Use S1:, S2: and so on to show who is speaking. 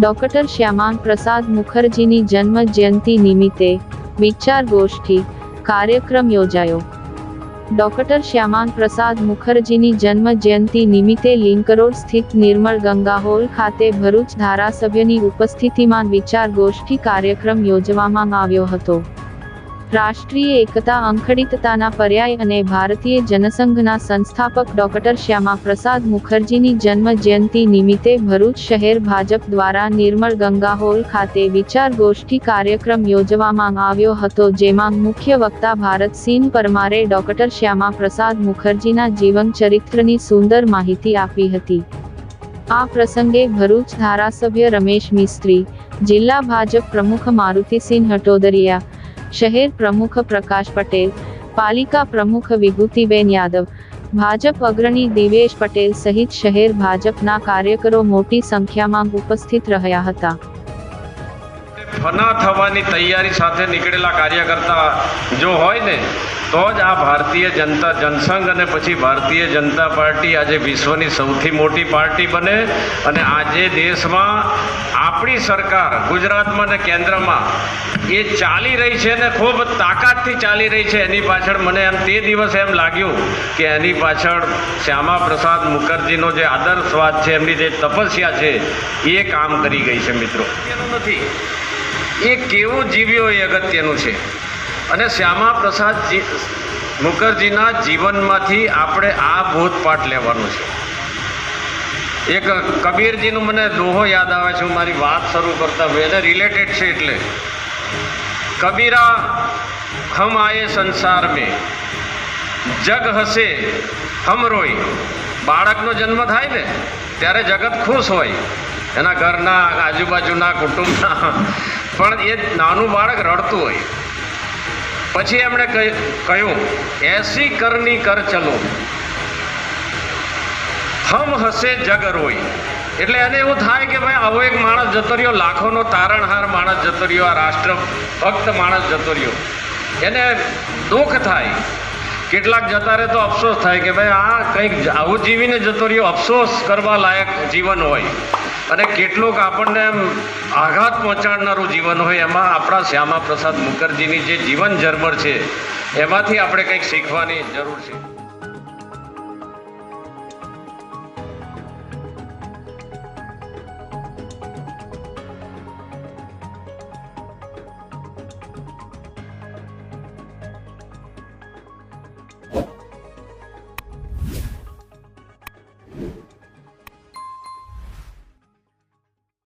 S1: Doctor Shyama Prasad મુખર્જીની જન્મ જયંતિ નિમિત્તે વિચાર ગોષ્ઠી કાર્યક્રમ યોજાયો. ડોક્ટર શ્યામા પ્રસાદ મુખર્જીની જન્મ જયંતિ નિમિત્તે લિંક રોડ સ્થિત નિર્મળ ગંગા હોલ ખાતે ભરૂચ ધારાસભ્યની ઉપસ્થિતિમાં વિચાર ગોષ્ઠી કાર્યક્રમ યોજવામાં આવ્યો હતો. રાષ્ટ્રીય એકતા અંખડિતતાના પર્યાય અને ભારતીય જનસંઘના સંસ્થાપક ડોક્ટર શ્યામા પ્રસાદ મુખર્જીની જન્મ જયંતિ નિમિત્તે ભરૂચ શહેર ભાજપ દ્વારા નિર્મળ ગંગા હોલ ખાતે વિચાર ગોષ્ઠી કાર્યક્રમ યોજવામાં આવ્યો હતો, જેમાં મુખ્ય વક્તા ભારતસિંહ પરમારે ડોક્ટર શ્યામા પ્રસાદ મુખર્જીના જીવન ચરિત્રની સુંદર માહિતી આપી હતી. આ પ્રસંગે ભરૂચ ધારાસભ્ય રમેશ મિસ્ત્રી, જિલ્લા ભાજપ પ્રમુખ મારુતિસિંહ હટોદરિયા શહેર પ્રમુખ પ્રકાશ પટેલ, પાલિકા પ્રમુખ વિભૂતિબેન યાદવ, ભાજપ અગ્રણી દિવેશ પટેલ સહિત શહેર ભાજપના કાર્યકરો મોટી સંખ્યામાં ઉપસ્થિત રહ્યા હતા.
S2: ફના થવાની તૈયારી સાથે નીકળેલા કાર્યકર્તા જો હોય ને, તો જ આ ભારતીય જનતા જનસંઘ અને પછી ભારતીય જનતા પાર્ટી આજે વિશ્વની સૌથી મોટી પાર્ટી બને અને આજે દેશમાં આપણી સરકાર ગુજરાતમાં ને કેન્દ્રમાં એ ચાલી રહી છે ને, ખૂબ તાકાતથી ચાલી રહી છે. એની પાછળ મને એમ તે દિવસ એમ લાગ્યું કે એની પાછળ શ્યામા પ્રસાદ મુખર્જીનો જે આદર્શવાદ છે, એમની જે તપસ્યા છે, એ કામ કરી ગઈ છે મિત્રો. નથી એ કેવું જીવ્યો એ અગત્યનું છે? અને શ્યામા પ્રસાદ મુખર્જીના જીવનમાંથી આપણે આ બોધપાઠ લેવાનું છે. એક કબીરજીનું મને દોહો યાદ આવે છે, હું મારી વાત શરૂ કરતા હોય, એને રિલેટેડ છે એટલે. કબીરા હમ આયે સંસાર મેં, જગ હશે હમ રોય. બાળકનો જન્મ થાય ને, ત્યારે જગત ખુશ હોય. એના ઘરના આજુબાજુના કુટુંબના પણ એ નાનું બાળક રડતું હોય. પછી એમણે કહી- કહ્યું, એસી કરની કર ચલો. હમ હસે જગ રોય એટલે એને એવું થાય કે ભાઈ, આવો એક માણસ જતો રહ્યો, લાખોનો તારણહાર માણસ જતો રહ્યો, આ રાષ્ટ્ર ભક્ત માણસ જતો રહ્યો. એને દુઃખ થાય. કેટલાક જતા રહે તો અફસોસ થાય કે ભાઈ, આ કંઈક આવું જીવીને જતો રહ્યો, અફસોસ કરવા લાયક જીવન હોય. અને કેટલોક આપણને આઘાત પહોંચાડનારું જીવન હોય, એમાં આપણા શ્યામા પ્રસાદ મુખર્જીની જે જીવન ઝરમર છે, એમાંથી આપણે કંઈક શીખવાની જરૂર છે.